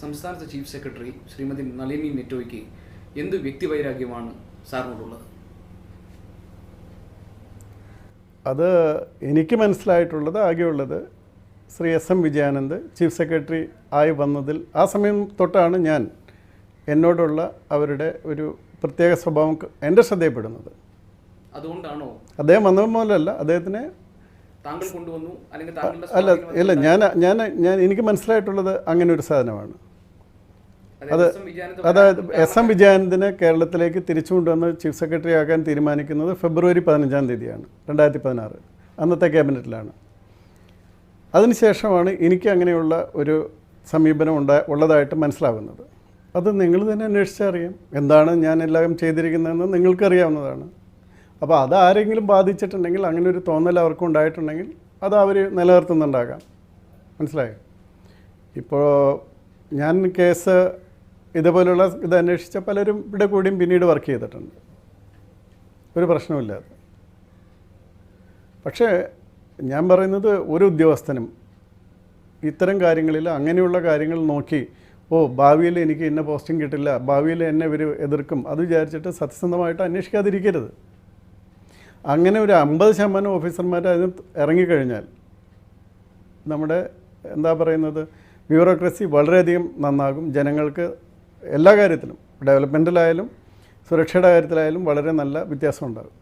സംസ്ഥാനത്തെ chief secretary Shrimati Nalini നെറ്റോയ്ക്ക് എന്ത് വ്യക്തിവൈരാഗ്യമാണ് സാറിനോടുള്ളത്? അത് എനിക്ക് മനസ്സിലായിട്ടുള്ളത് ആകെയുള്ളത് Shri S M Vijayanand chief secretary ആയി വന്നതിൽ ആ സമയം തൊട്ടാണ് ഞാൻ എന്നോടുള്ള അവരുടെ ഒരു പ്രത്യേക സ്വഭാവം എന്റെ ശ്രദ്ധയപ്പെടുന്നത് അതുകൊണ്ടാണോ? അദ്ദേഹം വന്നത് മുതലല്ല അദ്ദേഹത്തിന് താങ്കൾ കൊണ്ടുവന്നു അല്ലെങ്കിൽ അല്ല ഇല്ല ഞാൻ ഞാൻ ഞാൻ എനിക്ക് മനസ്സിലായിട്ടുള്ളത് അങ്ങനെ ഒരു സാധനമാണ്. വിജയാനന്ദ അതായത് എസ് എം വിജയാനന്ദിനെ കേരളത്തിലേക്ക് തിരിച്ചു കൊണ്ടുവന്ന് ചീഫ് സെക്രട്ടറി ആക്കാൻ തീരുമാനിക്കുന്നത് ഫെബ്രുവരി പതിനഞ്ചാം തീയതിയാണ് രണ്ടായിരത്തി പതിനാറ് അന്നത്തെ ക്യാബിനറ്റിലാണ്. അതിനുശേഷമാണ് എനിക്ക് അങ്ങനെയുള്ള ഒരു സമീപനം ഉണ്ടാ ഉള്ളതായിട്ട് മനസ്സിലാകുന്നത് അത് നിങ്ങൾ തന്നെ അന്വേഷിച്ചറിയാം എന്താണ് ഞാൻ എല്ലാം ചെയ്തിരിക്കുന്നതെന്ന് നിങ്ങൾക്കറിയാവുന്നതാണ് അപ്പോൾ അത് ആരെങ്കിലും ബാധിച്ചിട്ടുണ്ടെങ്കിൽ അങ്ങനെ ഒരു തോന്നൽ അവർക്ക് ഉണ്ടായിട്ടുണ്ടെങ്കിൽ അത് അവർ നിലനിർത്തുന്നുണ്ടാകാം. മനസ്സിലായോ? ഇപ്പോൾ ഞാൻ കേസ് ഇതുപോലുള്ള ഇത് അന്വേഷിച്ച പലരും ഇവിടെ കൂടിയും പിന്നീട് വർക്ക് ചെയ്തിട്ടുണ്ട്. ഒരു പ്രശ്നമില്ലാതെ പക്ഷേ ഞാൻ പറയുന്നത് ഒരു ഉദ്യോഗസ്ഥനും ഇത്തരം കാര്യങ്ങളിൽ അങ്ങനെയുള്ള കാര്യങ്ങൾ നോക്കി ഓ ഭാവിയിൽ എനിക്ക് ഇന്ന പോസ്റ്റിംഗ് കിട്ടില്ല ഭാവിയിൽ എന്നെ ഇവർ എതിർക്കും അത് വിചാരിച്ചിട്ട് സത്യസന്ധമായിട്ട് അന്വേഷിക്കാതിരിക്കരുത്. അങ്ങനെ ഒരു അമ്പത് ശതമാനം ഓഫീസർമാർ അതിന് ഇറങ്ങിക്കഴിഞ്ഞാൽ നമ്മുടെ എന്താ പറയുന്നത് ബ്യൂറോക്രസി വളരെയധികം നന്നാകും ജനങ്ങൾക്ക് എല്ലാ കാര്യത്തിലും ഡെവലപ്മെന്റിലായാലും സുരക്ഷയുടെ കാര്യത്തിലായാലും വളരെ നല്ല വ്യത്യാസം ഉണ്ടാകും.